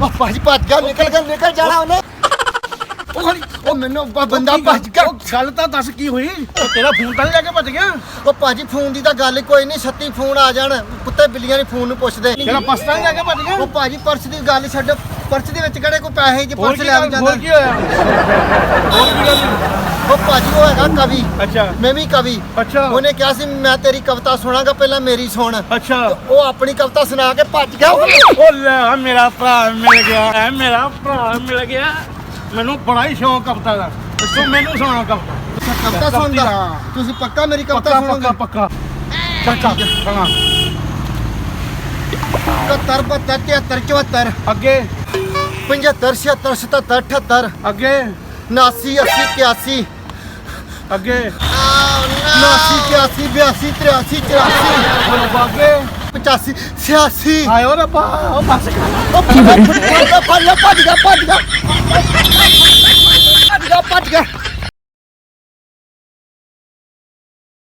ਉਹ ਭਾਜੀ ਭੱਜ ਗਿਆ ਨਿਕਲ ਗਿਆ ਨਿਕਲ ਜਾਣਾ ਉਹਨੇ। ਉਹ ਉਹ ਮੈਨੂੰ ਬ- ਬੰਦਾ ਭੱਜ ਗਿਆ। ਗੱਲ? ਤਾਂ ਦੱਸ ਕੀ ਹੋਈ? ਉਹ ਤੇਰਾ ਫੋਨ ਤਾਂ ਨੀ ਲੈ ਕੇ ਭੱਜ ਗਿਆ? ਉਹ ਭਾਜੀ ਫੋਨ ਦੀ ਤਾਂ ਗੱਲ ਕੋਈ ਨਹੀਂ ਛੱਤੀ ਫੋਨ ਆ ਜਾਣ। ਕੁੱਤੇ ਬਿੱਲੀਆਂ ਨੇ ਫੋਨ ਨੂੰ ਪੁੱਛਦੇ। ਤੇਰਾ ਪਰਸ ਤਾਂ ਨੀ ਲੈ ਕੇ ਭੱਜ ਗਿਆ? ਉਹ ਭਾਜੀ ਪਰਸ ਦੀ ਗੱਲ ਛੱਡ। ਪਰਸ ਦੇ ਵਿੱਚ ਕਿਹੜੇ ਕੋਈ ਪੈਸੇ ਜੇ ਹੋਰ ਪਰਸ ਕੀ ਲੈ ਗੱਲ- ਜਾਂਦਾ? ਹੋਰ ਕੀ ਹੋਇਆ? ਹੋਰ ਕੀ ਗੱਲ? ਉਹ ਭਾਜੀ ਉਹ ਹੈਗਾ ਕਵੀ। ਅੱਛਾ। ਮੈਂ ਵੀ ਕਵੀ। ਅੱਛਾ। ਉਹਨੇ ਕਿਹਾ ਸੀ ਮੈਂ ਤੇਰੀ ਕਵਿਤਾ ਸੁਣਾਗਾ ਪਹਿਲਾਂ ਮੇਰੀ ਸੁਣ। ਅੱਛਾ। ਉਹ ਆਪਣੀ ਕਵਿਤਾ ਸੁਣਾ ਕੇ ਭੱਜ ਗਿਆ ਉਹ। ਲੈ ਮੇਰਾ ਭਰਾ ਮਿਲ ਗਿਆ। ਐ ਮੇਰਾ ਭਰਾ ਮਿਲ ਗਿਆ। ਮੈਨੂੰ ਬੜਾ ਹੀ ਸ਼ੌਂਕ ਕਵਿਤਾ ਦਾ। ਤੂੰ ਮੈਨੂੰ ਸੁਣਾ ਕਵਿਤਾ। ਕਵਿਤਾ ਸੁਣਦਾ? ਹਾਂ। ਤੁਸੀਂ ਪੱਕਾ ਮੇਰੀ ਕਵਿਤਾ ਪੱਕਾ ਸੁਣੋਗੇ? ਪੱਕਾ ਪੱਕਾ। ਸੁਣਾ 71 72 73 74 ਅੱਗੇ। 75 76 77 78 ਅੱਗੇ। 79 80 81 ਅੱਗੇ। 79 81 82 83 84 ਅੱਗੇ। 85 86 ਆਇਓ ਰੱਬਾ ਉਹ ਬਸ ਉਹ ਭੱਜ ਗਿਆ ਭੱਜ ਗਿਆ ਭੱਜ ਗਿਆ।